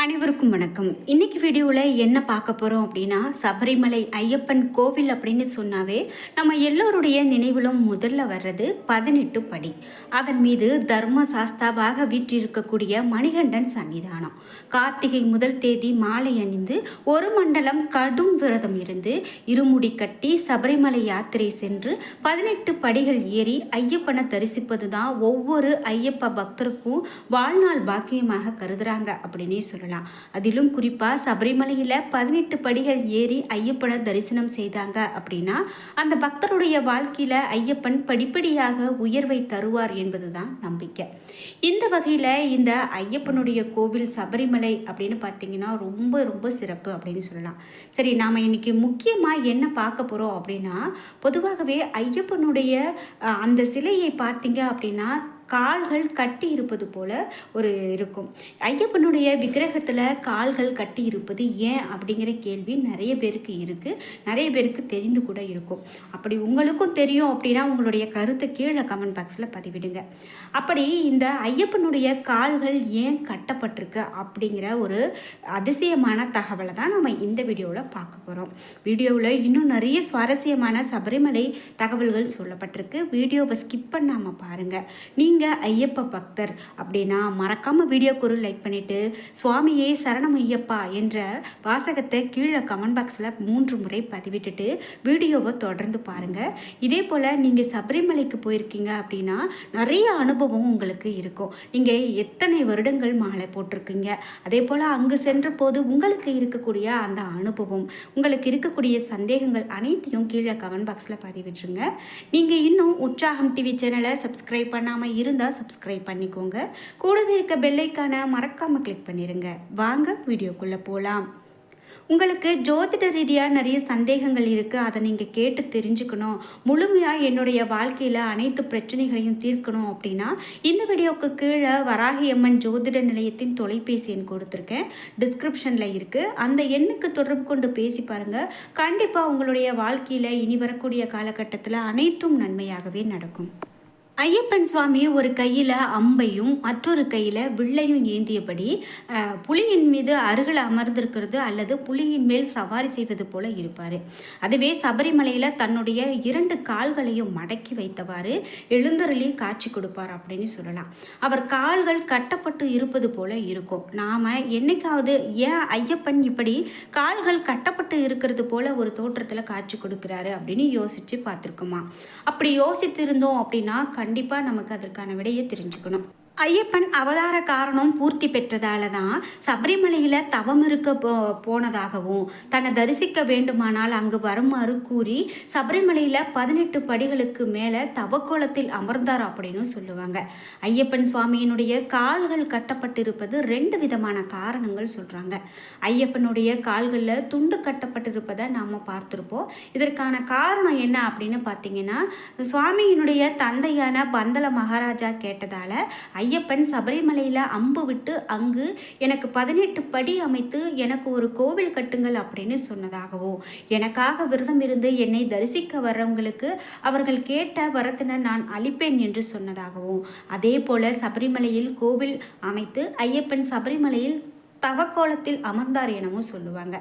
அனைவருக்கும் வணக்கம். இன்னைக்கு வீடியோவில் என்ன பார்க்க போகிறோம் அப்படின்னா சபரிமலை ஐயப்பன் கோவில் அப்படின்னு சொன்னாவே நம்ம எல்லோருடைய நினைவிலும் முதல்ல வர்றது பதினெட்டு படி. அதன் மீது தர்ம சாஸ்தாவாக வீற்றிருக்கக்கூடிய மணிகண்டன் சன்னிதானம். கார்த்திகை முதல் தேதி மாலை அணிந்து ஒரு மண்டலம் கடும் விரதம் இருந்து இருமுடி கட்டி சபரிமலை யாத்திரை சென்று பதினெட்டு படிகள் ஏறி ஐயப்பனை தரிசிப்பது தான் ஒவ்வொரு ஐயப்ப பக்தருக்கும் வாழ்நாள் பாக்கியமாக கருதுறாங்க அப்படின்னே சொல்லலாம். அதிலும் குறிப்பாக சபரிமலையில் பதினெட்டு படிகள் ஏறி ஐயப்பனை தரிசனம் செய்தாங்க அப்படின்னா அந்த பக்தருடைய வாழ்க்கையில் ஐயப்பன் படிப்படியாக உயர்வை தருவார் என்பது தான் நம்பிக்கை. இந்த வகையில் இந்த ஐயப்பனுடைய கோவில் சபரிமலை அப்படின்னு பார்த்தீங்கன்னா ரொம்ப ரொம்ப சிறப்பு அப்படின்னு சொல்லலாம். சரி நாம் இன்னைக்கு முக்கியமாக என்ன பார்க்க போகிறோம் அப்படின்னா பொதுவாகவே ஐயப்பனுடைய அந்த சிலையை பார்த்தீங்க அப்படின்னா கால்கள் கட்டி இருப்பது போல ஒரு இருக்கும். ஐயப்பனுடைய விக்கிரகத்தில் கால்கள் கட்டி இருப்பது ஏன் அப்படிங்கிற கேள்வி நிறைய பேருக்கு இருக்குது நிறைய பேருக்கு தெரிந்து கூட இருக்கும். அப்படி உங்களுக்கும் தெரியும் அப்படின்னா உங்களுடைய கருத்தை கீழே கமெண்ட் பாக்ஸில் பதிவிடுங்க. அப்படி இந்த ஐயப்பனுடைய கால்கள் ஏன் கட்டப்பட்டிருக்கு அப்படிங்கிற ஒரு அதிசயமான தகவலை தான் நம்ம இந்த வீடியோவில் பார்க்க போகிறோம் வீடியோவில் இன்னும் நிறைய சுவாரஸ்யமான சபரிமலை தகவல்கள் சொல்லப்பட்டிருக்கு. வீடியோவை ஸ்கிப் பண்ணாமல் பாருங்கள் நீங்கள் நீங்கள் ஐயப்ப பக்தர் அப்படின்னா மறக்காமல் வீடியோக்கு ஒரு லைக் பண்ணிவிட்டு சுவாமியே சரணம் ஐயப்பா என்ற வாசகத்தை கீழே கமெண்ட் பாக்ஸில் மூன்று முறை பதிவிட்டுட்டு வீடியோவை தொடர்ந்து பாருங்கள் இதே போல் நீங்கள் சபரிமலைக்கு போயிருக்கீங்க அப்படின்னா நிறைய அனுபவம் உங்களுக்கு இருக்கும். நீங்கள் எத்தனை வருடங்கள் மாலை போட்டிருக்கீங்க? அதே போல் அங்கு சென்ற போது உங்களுக்கு இருக்கக்கூடிய அந்த அனுபவம் உங்களுக்கு இருக்கக்கூடிய சந்தேகங்கள் அனைத்தையும் கீழே கமெண்ட் பாக்ஸில் பதிவிட்டுருங்க. நீங்கள் இன்னும் உற்சாகம் டிவி சேனலை சப்ஸ்கிரைப் பண்ணாமல் இரு இருந்தால் சப்ஸ்கிரைப் பண்ணிக்கோங்க. கூடவே இருக்க பெல்லைக்கான மறக்காமல் கிளிக் பண்ணிடுங்க வாங்க வீடியோக்குள்ளே போகலாம் உங்களுக்கு ஜோதிட ரீதியாக நிறைய சந்தேகங்கள் இருக்குது அதை நீங்கள் கேட்டு தெரிஞ்சுக்கணும். முழுமையாக என்னுடைய வாழ்க்கையில் அனைத்து பிரச்சனைகளையும் தீர்க்கணும் அப்படின்னா இந்த வீடியோவுக்கு கீழே வராகி அம்மன் ஜோதிட நிலையத்தின் தொலைபேசி எண் கொடுத்துருக்கேன். டிஸ்கிரிப்ஷனில் இருக்குது அந்த எண்ணுக்கு தொடர்பு கொண்டு பேசி பாருங்கள் கண்டிப்பாக உங்களுடைய வாழ்க்கையில் இனி வரக்கூடிய காலகட்டத்தில் அனைத்தும் நன்மையாகவே நடக்கும். ஐயப்பன் சுவாமி ஒரு கையில் அம்பையும் மற்றொரு கையில் வில்லையும் ஏந்தியபடி புலியின் மீது அருகில் அமர்ந்திருக்கிறது அல்லது புலியின் மேல் சவாரி செய்வது போல இருப்பார். அதுவே சபரிமலையில் தன்னுடைய இரண்டு கால்களையும் மடக்கி வைத்தவாறு எழுந்தருளி காட்சி கொடுப்பார் அப்படின்னு சொல்லலாம். அவர் கால்கள் கட்டப்பட்டு இருப்பது போல இருக்கும். நாம் என்னைக்காவது ஏன் ஐயப்பன் இப்படி கால்கள் கட்டப்பட்டு இருக்கிறது போல ஒரு தோற்றத்தில் காட்சி கொடுக்குறாரு அப்படின்னு யோசித்து பார்த்துருக்கோமா? அப்படி யோசித்திருந்தோம் அப்படின்னா கண்டிப்பாக நமக்கு அதற்கான விடையை தெரிஞ்சுக்கணும். ஐயப்பன் அவதார காரணம் பூர்த்தி பெற்றதால தான் சபரிமலையில் தவம் இருக்க போ போனதாகவும் தன்னை தரிசிக்க வேண்டுமானால் அங்கு வருமாறு கூறி சபரிமலையில் பதினெட்டு படிகளுக்கு மேலே தவக்கோலத்தில் அமர்ந்தார் அப்படின்னு சொல்லுவாங்க. ஐயப்பன் சுவாமியினுடைய கால்கள் கட்டப்பட்டிருப்பது ரெண்டு விதமான காரணங்கள் சொல்கிறாங்க ஐயப்பனுடைய கால்களில் துண்டு கட்டப்பட்டிருப்பதை நாம் பார்த்துருப்போம். இதற்கான காரணம் என்ன அப்படின்னு பார்த்தீங்கன்னா சுவாமியினுடைய தந்தையான பந்தல மகாராஜா கேட்டதால் ஐ ஐயப்பன் சபரிமலையில் அம்பு விட்டு அங்கு எனக்கு பதினெட்டு படி அமைத்து எனக்கு ஒரு கோவில் கட்டுங்கள் அப்படின்னு சொன்னதாகவோ எனக்காக விரதம் இருந்து என்னை தரிசிக்க வர்றவங்களுக்கு அவர்கள் கேட்ட வரத்தினை நான் அளிப்பேன் என்று சொன்னதாகவும் அதே போல சபரிமலையில் கோவில் அமைத்து ஐயப்பன் சபரிமலையில் தவக்கோலத்தில் அமர்ந்தார் எனவும் சொல்லுவாங்க.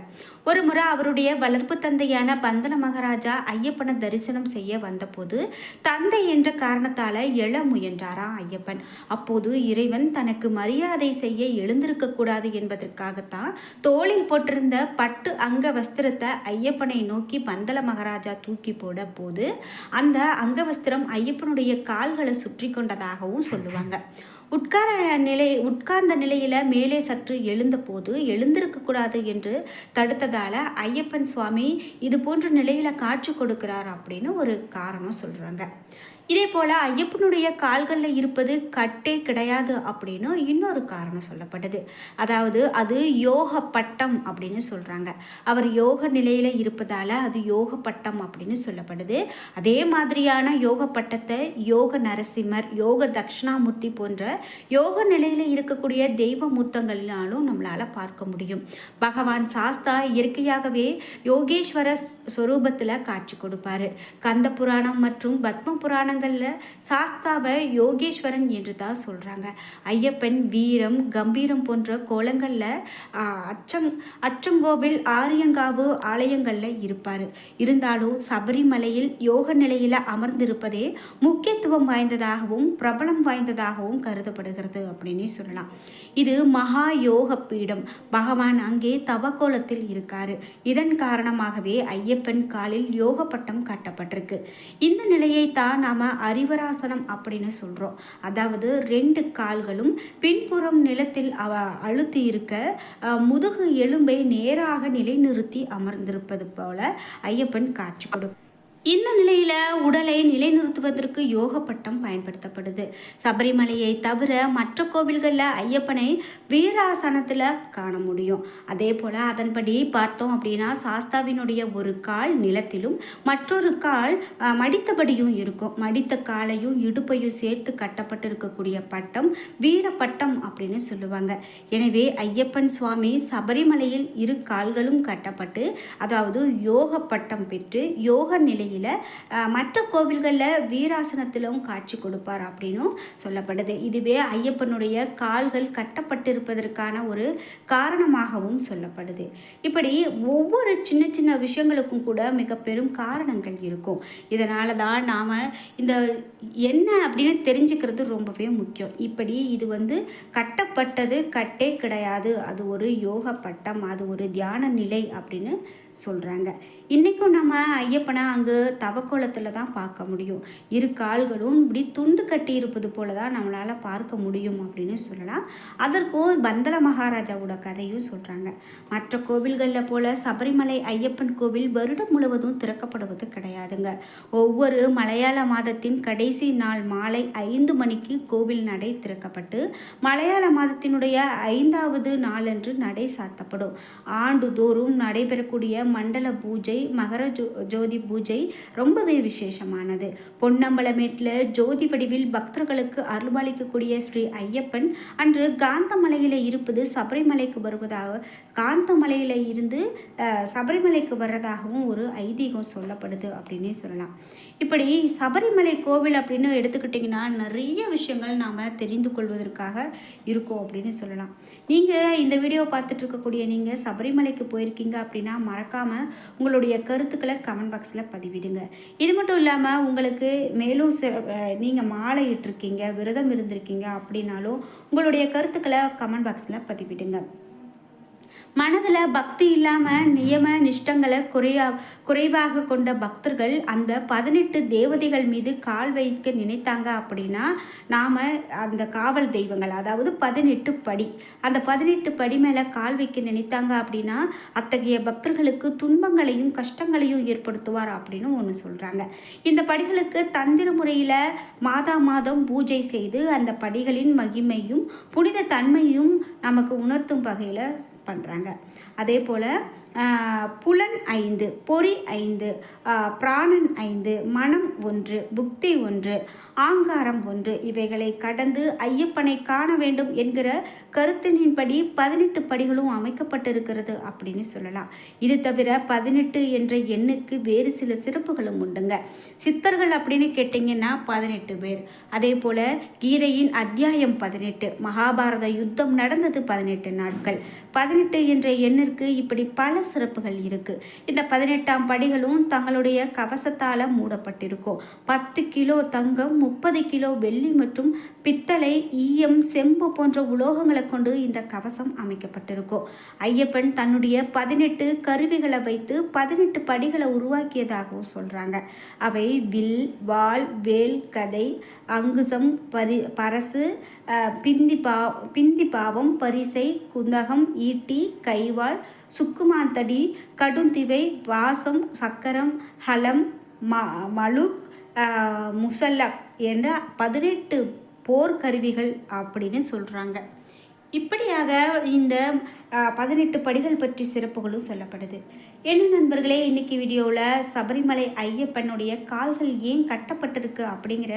ஒரு முறை அவருடைய வளர்ப்பு தந்தையான பந்தன மகாராஜா ஐயப்பனை தரிசனம் செய்ய வந்தபோது தந்தை என்ற காரணத்தால் எழ முயன்றாராம் ஐயப்பன். அப்போது இறைவன் தனக்கு மரியாதை செய்ய எழுந்திருக்க கூடாது என்பதற்காகத்தான் தோளில் போட்டிருந்த பட்டு அங்க வஸ்திரத்தை ஐயப்பனை நோக்கி பந்தல மகாராஜா தூக்கி போட போது அந்த அங்க வஸ்திரம் ஐயப்பனுடைய கால்களை சுற்றி கொண்டதாகவும் சொல்லுவாங்க. உட்கார நிலை உட்கார்ந்த நிலையில் மேலே சற்று எழுந்தபோது எழுந்திருக்கக்கூடாது என்று தடுத்ததால் ஐயப்பன் சுவாமி இது போன்ற நிலையில் காட்சி கொடுக்கிறார் அப்படின்னு ஒரு காரணம் சொல்கிறாங்க இதே போல ஐயப்பனுடைய கால்களில் இருப்பது கட்டே கிடையாது அப்படின்னு இன்னொரு காரணம் சொல்லப்படுது அதாவது அது யோக பட்டம் அப்படின்னு சொல்றாங்க. அவர் யோக நிலையில இருப்பதால அது யோக பட்டம் அப்படின்னு சொல்லப்படுது. அதே மாதிரியான யோக பட்டத்தை யோக நரசிம்மர் யோக தட்சிணாமூர்த்தி போன்ற யோக நிலையில் இருக்கக்கூடிய தெய்வ மூர்த்தங்களினாலும் நம்மளால் பார்க்க முடியும். பகவான் சாஸ்தா இயற்கையாகவே யோகேஸ்வர ஸ்வரூபத்தில் காட்சி கொடுப்பாரு. கந்த புராணம் மற்றும் பத்ம புராணம் புராணங்களில் சாஸ்தாவை யோகேஸ்வரன் என்று தான் சொல்கிறாங்க ஐயப்பன் வீரம் கம்பீரம் போன்ற கோலங்களில் அச்சங் அச்சங்கோவில் ஆரியங்காவு ஆலயங்களில் இருப்பார். இருந்தாலும் சபரிமலையில் யோக நிலையில் அமர்ந்திருப்பதே முக்கியத்துவம் வாய்ந்ததாகவும் பிரபலம் வாய்ந்ததாகவும் கருதப்படுகிறது அப்படின்னே சொல்லலாம். இது மகா யோக பீடம். பகவான் அங்கே தவக்கோலத்தில் இருக்காரு. இதன் காரணமாகவே ஐயப்பன் காலில் யோக பட்டம் காட்டப்பட்டிருக்கு. இந்த நிலையை தான் நாம் அறிவராசனம் அப்படின்னு சொல்கிறோம் அதாவது ரெண்டு கால்களும் பின்புறம் நிலத்தில் அவ அழுத்தி இருக்க முதுகு எலும்பை நேராக நிலைநிறுத்தி அமர்ந்திருப்பது போல ஐயப்பன் காட்சி கொடுக்கும். இந்த நிலையில் உடலை நிலைநிறுத்துவதற்கு யோக பட்டம் பயன்படுத்தப்படுது. சபரிமலையை தவிர மற்ற கோவில்களில் ஐயப்பனை வீராசனத்தில் காண முடியும். அதே போல் அதன்படி பார்த்தோம் அப்படின்னா சாஸ்தாவினுடைய ஒரு கால் நிலத்திலும் மற்றொரு கால் மடித்தபடியும் இருக்கும். மடித்த காலையும் இடுப்பையும் சேர்த்து கட்டப்பட்டிருக்கக்கூடிய பட்டம் வீரப்பட்டம் அப்படின்னு சொல்லுவாங்க. எனவே ஐயப்பன் சுவாமி சபரிமலையில் இரு கால்களும் கட்டப்பட்டு அதாவது யோக பட்டம் பெற்று யோக நிலையில் நிலையில் மற்ற கோவில்களில் வீராசனத்திலும் காட்சி கொடுப்பார் அப்படின்னும் சொல்லப்படுது. இதுவே ஐயப்பனுடைய கால்கள் கட்டப்பட்டிருப்பதற்கான ஒரு காரணமாகவும் சொல்லப்படுது. இப்படி ஒவ்வொரு சின்ன சின்ன விஷயங்களுக்கும் கூட மிக பெரும் காரணங்கள் இருக்கும். இதனால தான் நாம் இந்த என்ன அப்படின்னு தெரிஞ்சுக்கிறது ரொம்பவே முக்கியம். இப்படி இது வந்து கட்டப்பட்டது கட்டே கிடையாது. அது ஒரு யோக பட்டம் அது ஒரு தியான நிலை அப்படின்னு சொல்கிறாங்க இன்றைக்கும் நம்ம ஐயப்பனை அங்கே தவக்கோலத்தில் தான் பார்க்க முடியும். இரு கால்களும் இப்படி துண்டு கட்டி இருப்பது போல தான் நம்மளால் பார்க்க முடியும் அப்படின்னு சொல்லலாம். அதற்கும் பந்தல மகாராஜாவோட கதையும் சொல்கிறாங்க மற்ற கோவில்களில் போல் சபரிமலை ஐயப்பன் கோவில் வருடம் முழுவதும் திறக்கப்படுவது கிடையாதுங்க. ஒவ்வொரு மலையாள மாதத்தின் கடைசி நாள் மாலை ஐந்து மணிக்கு கோவில் நடை திறக்கப்பட்டு மலையாள மாதத்தினுடைய ஐந்தாவது நாளன்று நடை சாத்தப்படும். ஆண்டுதோறும் நடைபெறக்கூடிய மண்டல பூஜை மகர ஜோ ஜோதி பூஜை ரொம்பவே விசேஷமானது. பொன்னம்பலமேட்டில் ஜோதி வடிவில் பக்தர்களுக்கு அருள்பாலிக்கக்கூடிய ஸ்ரீ ஐயப்பன் அன்று காந்தமலையில் இருப்பது சபரிமலைக்கு வருவதாக காந்தமலையில் இருந்து சபரிமலைக்கு வர்றதாகவும் ஒரு ஐதீகம் சொல்லப்படுது அப்படின்னே சொல்லலாம். இப்படி சபரிமலை கோவில் அப்படின்னு எடுத்துக்கிட்டிங்கன்னா நிறைய விஷயங்கள் நாம் தெரிந்து கொள்வதற்காக இருக்கும் அப்படின்னு சொல்லலாம். நீங்கள் இந்த வீடியோ பார்த்துட்டு இருக்கக்கூடிய நீங்கள் சபரிமலைக்கு போயிருக்கீங்க அப்படின்னா மறக்காமல் உங்களுடைய கருத்துக்களை கமெண்ட் பாக்ஸில் பதிவிடுங்க. இது மட்டும் இல்லாமல் உங்களுக்கு மேலும் நீங்கள் மாலை இட்டிருக்கீங்க விரதம் இருந்திருக்கீங்க அப்படின்னாலும் உங்களுடைய கருத்துக்களை கமெண்ட் பாக்ஸில் பதிவிடுங்க. மனதில் பக்தி இல்லாமல் நியம நிஷ்டங்களை குறையா குறைவாக கொண்ட பக்தர்கள் அந்த பதினெட்டு தேவதைகள் மீது கால் வைக்க நினைத்தாங்க அப்படின்னா நாம் அந்த காவல் தெய்வங்கள் அதாவது பதினெட்டு படி அந்த பதினெட்டு படி மேலே கால் வைக்க நினைத்தாங்க அப்படின்னா அத்தகைய பக்தர்களுக்கு துன்பங்களையும் கஷ்டங்களையும் ஏற்படுத்துவார் அப்படின்னு ஒன்று சொல்கிறாங்க இந்த படிகளுக்கு தந்திர முறையில் மாதா மாதம் பூஜை செய்து அந்த படிகளின் மகிமையும் புனித தன்மையும் நமக்கு உணர்த்தும் வகையில் பண்ணுறாங்க அதே போல் புலன் ஐந்து பொறி ஐந்து பிராணன் ஐந்து மனம் ஒன்று புக்தி ஒன்று ஆங்காரம் ஒன்று. இவைகளை கடந்து ஐயப்பனை காண வேண்டும் என்கிற கருத்தினின்படி பதினெட்டு படிகளும் அமைக்கப்பட்டிருக்கிறது அப்படின்னு சொல்லலாம். இது தவிர பதினெட்டு என்ற எண்ணுக்கு வேறு சில சிறப்புகளும் உண்டுங்க. சித்தர்கள் அப்படின்னு கேட்டிங்கன்னா பதினெட்டு பேர். அதே போல் கீதையின் அத்தியாயம் பதினெட்டு மகாபாரத யுத்தம் நடந்தது பதினெட்டு நாட்கள். பதினெட்டு என்ற எண்ணிற்கு இப்படி பல சிறப்புகள் இருக்குது இந்த பதினெட்டாம் படிகளும் தங்களுடைய கவசத்தால் மூடப்பட்டிருக்கும். பத்து கிலோ தங்கம் முப்பது கிலோ வெள்ளி மற்றும் பித்தளை ஈயம் செம்பு போன்ற உலோகங்களை கொண்டு இந்த கவசம் அமைக்கப்பட்டிருக்கும். ஐயப்பன் தன்னுடைய பதினெட்டு கருவிகளை வைத்து பதினெட்டு படிகளை உருவாக்கியதாகவும் சொல்கிறாங்க அவை வில் வால் வேல் கதை அங்குசம் பரி பரசு பிந்தி பா பிந்தி பாவம் பரிசை குந்தகம் ஈட்டி கைவாள் சுக்குமாந்தடி கடுந்திவை வாசம் சக்கரம் ஹலம் ம மலுக் முசல்லக் என்ற பதினெட்டு போர்க்கருவிகள் அப்படின்னு சொல்கிறாங்க இப்படியாக இந்த பதினெட்டு படிகள் பற்றி சிறப்புகளும் சொல்லப்படுது. என்ன நண்பர்களே இன்னைக்கு வீடியோவில் சபரிமலை ஐயப்பனுடைய கால்கள் ஏன் கட்டப்பட்டிருக்கு அப்படிங்கிற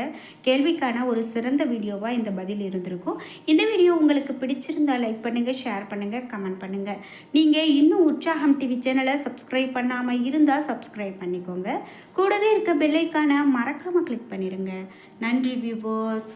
கேள்விக்கான ஒரு சிறந்த வீடியோவாக இந்த பதில் இருந்திருக்கும். இந்த வீடியோ உங்களுக்கு பிடிச்சிருந்தா லைக் பண்ணுங்கள் ஷேர் பண்ணுங்கள் கமெண்ட் பண்ணுங்கள் நீங்கள் இன்னும் உற்சாகம் டிவி சேனலை சப்ஸ்கிரைப் பண்ணாமல் இருந்தால் சப்ஸ்கிரைப் பண்ணிக்கோங்க. கூடவே இருக்க பெல்லைக்கான மறக்காமல் கிளிக் பண்ணிடுங்க நன்றி வியூவர்ஸ்